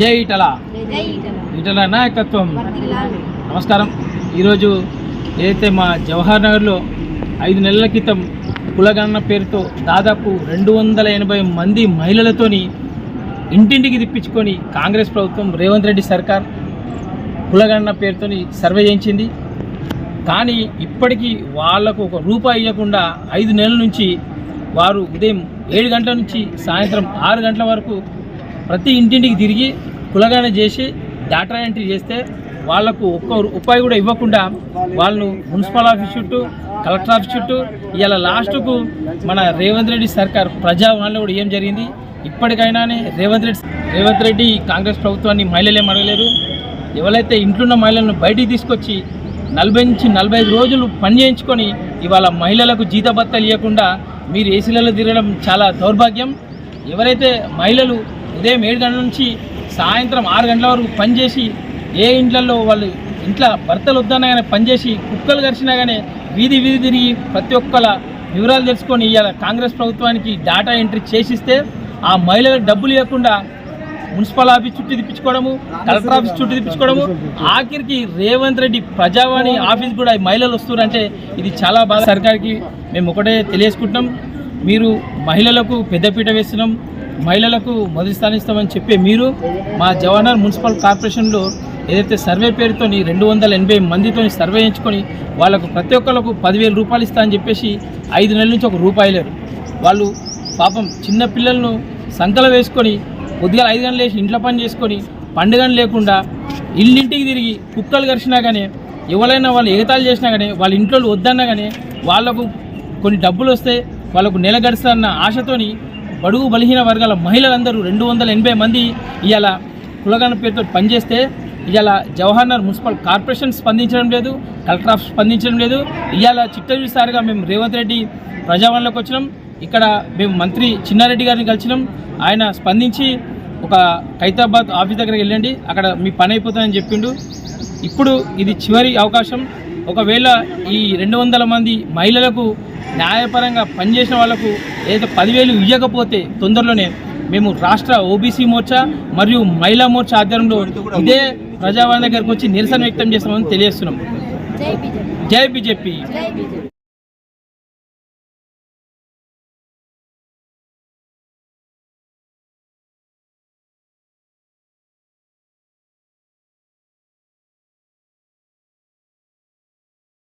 జై ఇటల. ఇటల నాయకత్వం. నమస్కారం. ఈరోజు ఏదైతే మా జవహర్ నగర్లో ఐదు నెలల క్రితం కులగణన పేరుతో దాదాపు రెండు వందల ఎనభై మంది మహిళలతోని ఇంటింటికి తిప్పించుకొని కాంగ్రెస్ ప్రభుత్వం రేవంత్ రెడ్డి సర్కార్ కులగణన పేరుతోని సర్వే చేయించింది. కానీ ఇప్పటికీ వాళ్ళకు ఒక రూపాయి ఇవ్వకుండా ఐదు నెలల నుంచి వారు ఉదయం ఏడు గంటల నుంచి సాయంత్రం ఆరు గంటల వరకు ప్రతి ఇంటింటికి తిరిగి కులగాన చేసి డాటా ఎంట్రీ చేస్తే వాళ్ళకు ఒక్క రూపాయి కూడా ఇవ్వకుండా వాళ్ళను మున్సిపల్ ఆఫీస్ చుట్టూ కలెక్టర్ ఆఫీస్ చుట్టూ ఇలా లాస్ట్కు మన రేవంత్ రెడ్డి సర్కార్ ప్రజావాణిలో కూడా ఏం జరిగింది? ఇప్పటికైనానే రేవంత్ రెడ్డి రేవంత్ రెడ్డి కాంగ్రెస్ ప్రభుత్వాన్ని మహిళలే ఏం అడగలేరు ఎవరైతే ఇంట్లున్న మహిళలను బయటికి తీసుకొచ్చి నలభై నుంచి నలభై ఐదు రోజులు పని చేయించుకొని ఇవాళ మహిళలకు జీతభత్తాలు ఇవ్వకుండా మీరు ఏసీలలో తిరగడం చాలా దౌర్భాగ్యం. ఎవరైతే మహిళలు ఉదయం ఏడు గంటల నుంచి సాయంత్రం ఆరు గంటల వరకు పనిచేసి ఏ ఇంట్లలో వాళ్ళు ఇంట్లో భర్తలు వద్దన్నా కానీ పనిచేసి కుక్కలు గరిచినా కానీ వీధి వీధి తిరిగి ప్రతి ఒక్కల వివరాలు తెలుసుకొని ఇవాళ కాంగ్రెస్ ప్రభుత్వానికి డేటా ఎంట్రీ చేసిస్తే ఆ మహిళలకు డబ్బులు ఇవ్వకుండా మున్సిపల్ ఆఫీస్ చుట్టూ తిప్పించుకోవడము కలెక్టర్ ఆఫీస్ చుట్టూ తిప్పించుకోవడము ఆఖరికి రేవంత్ రెడ్డి ప్రజావాణి ఆఫీస్ కూడా ఈ మహిళలు వస్తున్నారంటే ఇది చాలా బాగా సర్కార్కి మేము ఒకటే తెలియజేసుకుంటున్నాం. మీరు మహిళలకు పెద్దపీట వేస్తున్నాం. మహిళలకు మొదటి స్థానం ఇస్తామని చెప్పే మీరు మా జవహర్ మున్సిపల్ కార్పొరేషన్లో ఏదైతే సర్వే పేరుతో రెండు వందల ఎనభై మందితో సర్వే ఎంచుకొని వాళ్ళకు ప్రతి ఒక్కరికి పదివేల రూపాయలు ఇస్తా అని చెప్పేసి ఐదు నెలల నుంచి ఒక రూపాయి లేరు వాళ్ళు పాపం చిన్న పిల్లలను సంకలు వేసుకొని కొద్దిగా ఐదు గంటలు వేసి ఇంట్లో పని చేసుకొని పండుగను లేకుండా ఇల్లింటికి తిరిగి కుక్కలు కరిచినా కానీ ఎవరైనా వాళ్ళు ఎగతాలు చేసినా కానీ వాళ్ళ ఇంట్లో వద్దన్నా కానీ వాళ్ళకు కొన్ని డబ్బులు వస్తే వాళ్ళకు నెల గడుస్తారన్న ఆశతోని బడుగు బలహీన వర్గాల మహిళలందరూ రెండు వందల ఎనభై మంది ఇవాళ కులగన పేరుతో పనిచేస్తే ఇవాళ జవహర్నగర్ మున్సిపల్ కార్పొరేషన్ స్పందించడం లేదు కలెక్టర్ ఆఫీస్ స్పందించడం లేదు. ఇవాళ చిట్టవిసారిగా మేము రేవంత్ రెడ్డి ప్రజావరణలోకి వచ్చినాం. ఇక్కడ మేము మంత్రి చిన్నారెడ్డి గారిని కలిసినాం. ఆయన స్పందించి ఒక ఖైతాబాద్ ఆఫీస్ దగ్గరికి వెళ్ళండి. అక్కడ మీ పని అయిపోతుందని చెప్పిండు. ఇప్పుడు ఇది చివరి అవకాశం. ఒకవేళ ఈ రెండు వందల మంది మహిళలకు న్యాయపరంగా పనిచేసిన వాళ్ళకు ఏదైతే పదివేలు ఇవ్వకపోతే తొందరలోనే మేము రాష్ట్ర ఓబీసీ మోర్చా మరియు మహిళా మోర్చా ఆధ్వర్యంలో ఇదే ప్రజావాణి దగ్గరకు వచ్చి నిరసన వ్యక్తం చేస్తామని తెలియజేస్తున్నాం. జై బీజేపీ.